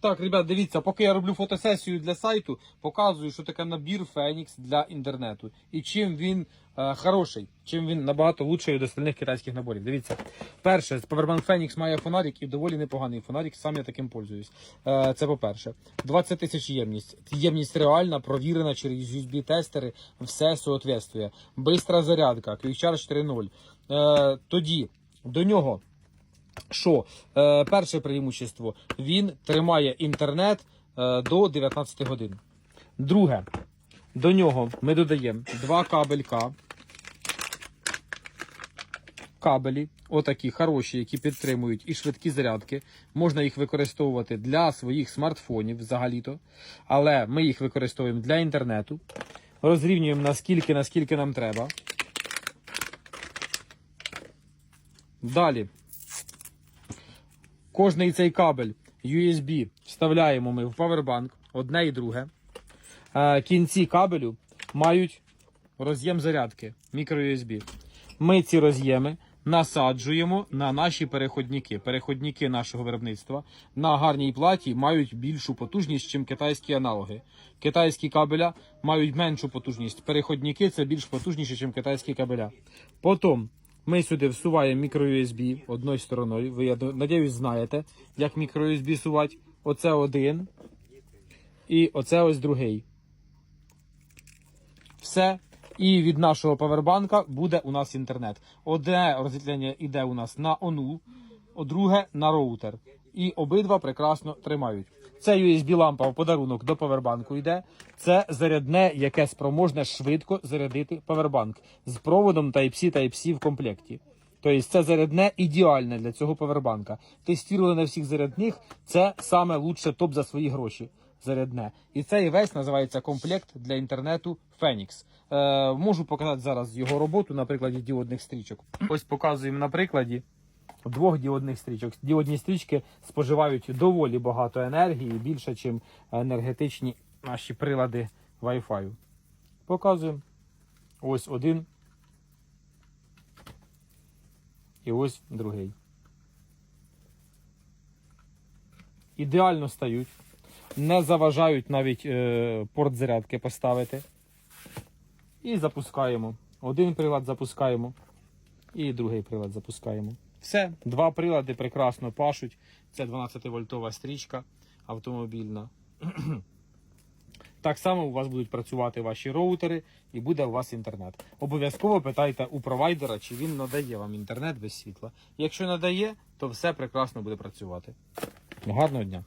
Так, ребят, дивіться, поки я роблю фотосесію для сайту, показую, що таке набір Фенікс для інтернету. І чим він е, хороший, чим він набагато лучший від остальних китайських наборів. Дивіться, перше, Powerbank Phoenix має фонарик і доволі непоганий фонарик, сам я таким пользуюсь. Е, це по-перше. 20 тисяч ємність. Ємність реальна, провірена через USB-тестери, все соответствує. Бистра зарядка, Quick Charge 3.0. Е, тоді до нього. Що е, перше преимущество він тримає інтернет е, до 19 годин. Друге, до нього ми додаємо два кабелька. Кабелі, отакі хороші, які підтримують і швидкі зарядки. Можна їх використовувати для своїх смартфонів взагалі-то. Але ми їх використовуємо для інтернету. Розрівнюємо наскільки, наскільки нам треба. Далі. Кожний цей кабель USB вставляємо ми в Powerbank, одне і друге. Е, Кінці кабелю мають роз'єм зарядки мікро-USB. Ми ці роз'єми насаджуємо на наші переходники. Переходники нашого виробництва на гарній платі мають більшу потужність, ніж китайські аналоги. Китайські кабеля мають меншу потужність. Переходники це більш потужніші, ніж китайські кабеля. Потім ми сюди всуваємо мікро-USB одною стороною. Ви, я надіюсь, знаєте, як мікро-USB сувати. Оце один. І оце ось другий. Все. І від нашого павербанка буде у нас інтернет. Одне роз'єднання йде у нас на ОНУ, друге на роутер. І обидва прекрасно тримають. Це USB-лампа в подарунок до павербанку йде. Це зарядне, яке спроможне швидко зарядити павербанк з проводом Type-C Type-C в комплекті. Тобто це зарядне ідеальне для цього павербанка. Тестували на всіх зарядних, це саме лучше топ за свої гроші. Зарядне. І цей весь називається комплект для інтернету Phoenix. Е, можу показати зараз його роботу на прикладі діодних стрічок. Ось показуємо на прикладі двох діодних стрічок. Діодні стрічки споживають доволі багато енергії, більше, ніж енергетичні наші прилади Wi-Fi. Показуємо. Ось один. І ось другий. Ідеально стають. Не заважають навіть е, порт зарядки поставити. І запускаємо. Один прилад запускаємо. І другий прилад запускаємо. Все, два прилади прекрасно пашуть. Це 12-вольтова стрічка автомобільна. Так само у вас будуть працювати ваші роутери і буде у вас інтернет. Обов'язково питайте у провайдера, чи він надає вам інтернет без світла. Якщо надає, то все прекрасно буде працювати. Гарного дня!